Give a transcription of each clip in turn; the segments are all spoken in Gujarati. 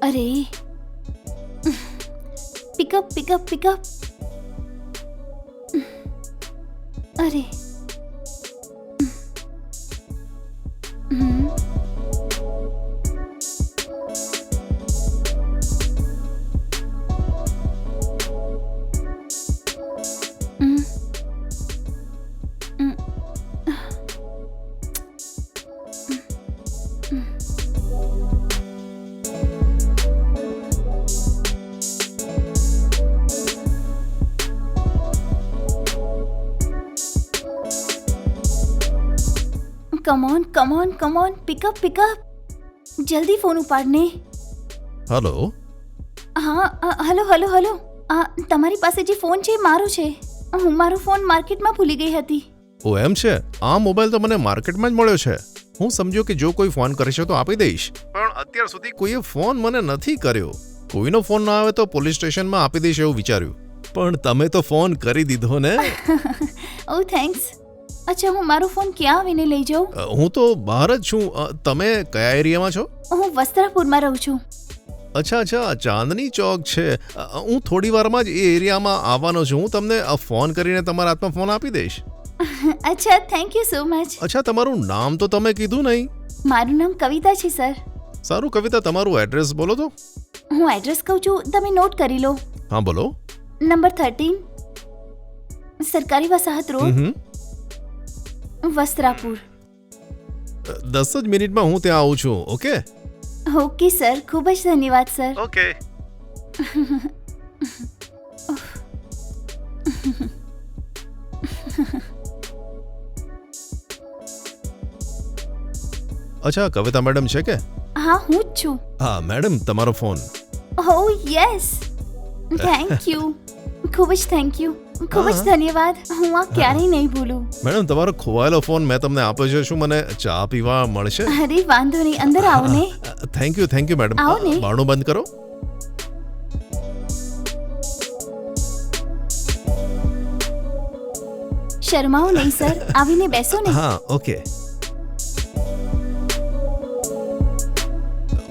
અરે. Pick up pick up pick up અરે. Come on come on come on pick up pick up જલ્દી ફોન ઉપાડને હલો હા અ, હલો હલો હલો આ તમારી પાસે જે ફોન છે એ મારો છે હું મારો ફોન માર્કેટમાં ભૂલી ગઈ હતી ઓ એમ છે આ મોબાઈલ તો મને માર્કેટમાં જ મળ્યો છે। હું સમજ્યો કે જો કોઈ ફોન કરશે તો આપી દઈશ. પણ અત્યાર સુધી કોઈએ ફોન મને નથી કર્યો. કોઈનો ફોન ના આવે તો પોલીસ સ્ટેશનમાં આપી દઈશ એવું વિચાર્યું. પણ તમે તો ફોન કરી દીધો ને. ઓ થેન્ક્સ અચ્છા હું મારો ફોન ક્યાં આવીને લઈ જાઉં? અ, હું તો બહાર જ છું. અ, તમે કયા એરિયામાં છો? હું વસ્ત્રાપુરમાં રહું છું. અચ્છા અચ્છા ચાંદની ચોક છે. અ, હું થોડી વારમાં જ એ એરિયામાં આવવાનો છું. હું તમને અ, ફોન કરીને તમારા હાથમાં ફોન આપી દઈશ. અચ્છા થેન્ક યુ સો મચ અચ્છા તમારું નામ તો તમે કીધું નહીં. મારું નામ કવિતા છે સર સારું કવિતા તમારું એડ્રેસ બોલો તો. હું એડ્રેસ કહું છું તમે નોટ કરી લો. હા બોલો. નંબર થર્ટીન સરકારી વસાહત રોડ. હમ. વસ્ત્રાપુર દસ જ મિનિટમાં હું ત્યાં આવું છું ઓકે ઓકે સર ખૂબ જ ધન્યવાદ સર ઓકે અચ્છા કવિતા મેડમ છે કે હા હું જ છું હા મેડમ તમારો phone O yes thank you ખૂબ જ થેન્ક યુ ખૂબ જ ધન્યવાદ. હું આ ક્યારેય નહીં ભૂલું. મેડમ તમારો ખોવાયેલો ફોન મેં તમને આપ્યો છે. શું મને ચા પીવા મળશે? અરે વાંધો નહીં. અંદર આવો ને. Thank you thank you madam આવો ને. બારણું બંધ કરો. શરમાઓ નહીં સર. આવીને બેસો ને. હા ઓકે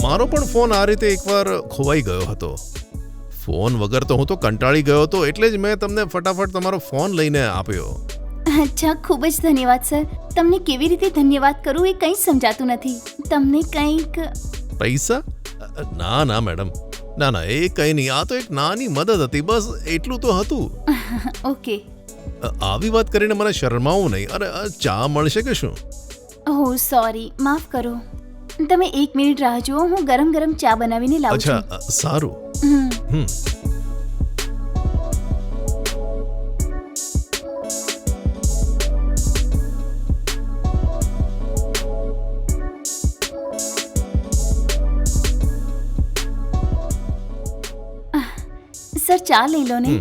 મારો પણ ફોન આ રીતે એકવાર ખોવાઈ ગયો હતો. ફોન વગર તો હું તો કંટાળી ગયો હતો એટલે જ મેં તમને ફટાફટ તમારો ફોન લઈને આપ્યો. અચ્છા ખૂબ જ ધન્યવાદ સર. તમને કેવી રીતે ધન્યવાદ કરું એ કંઈ સમજાતું નથી. તમને કંઈક પૈસા? ના ના મેડમ. ના ના એ કંઈ નહીં. આ તો એક નાની મદદ હતી બસ એટલું તો હતું. ઓકે. આવી વાત કરીને મને શરમાવું નહીં. અરે ચા મળશે કે શું? ઓહ સોરી માફ કરો. તમે એક મિનિટ રાહ જુઓ હું ગરમ ગરમ ચા બનાવીને લાવું છું. અચ્છા સારું. હમ. સર ચા લઈ લો ને.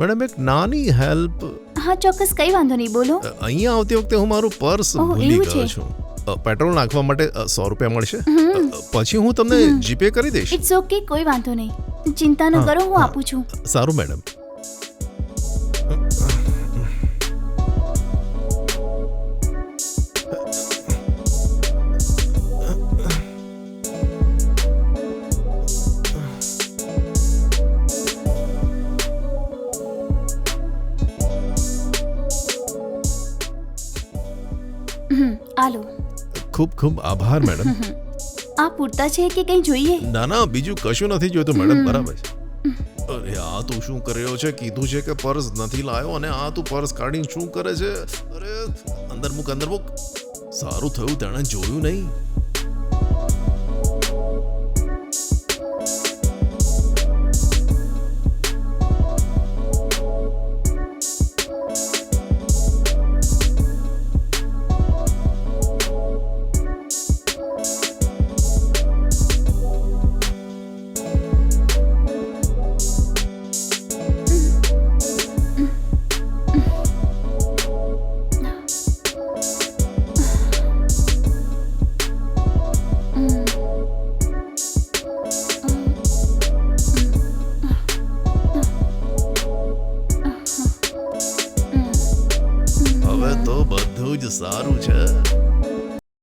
મેડમ એક નાની હેલ્પ. હા ચોક્કસ કઈ વાંધો નહીં બોલો. અહીંયા આવતી વખતે હું મારું પર્સ ભૂલી ગયો છે? પેટ્રોલ નાખવા માટે સો રૂપિયા મળશે. પછી હું તમને જીપે કરી દઈશ. ઇટ્સ ઓકે કોઈ વાંધો નહીં. ચિંતા ન કરો હું આપું છું. સારું મેડમ. હમ, આલો ખૂબ ખૂબ આભાર મેડમ. આ પૂરતા છે કે કંઈ જોઈએ? ના ના બીજું કશું નથી જોઈતું મેડમ બરાબર છે. અરે આ તું શું કર્યો છે? કીધું છે કે પર્સ નથી લાયો અને આ તું પર્સ કાઢીને શું કરે છે? અરે અંદર મૂક અંદર મૂક. સારું થયું તેણે જોયું નહીં. હવે તો બધું જ સારું છે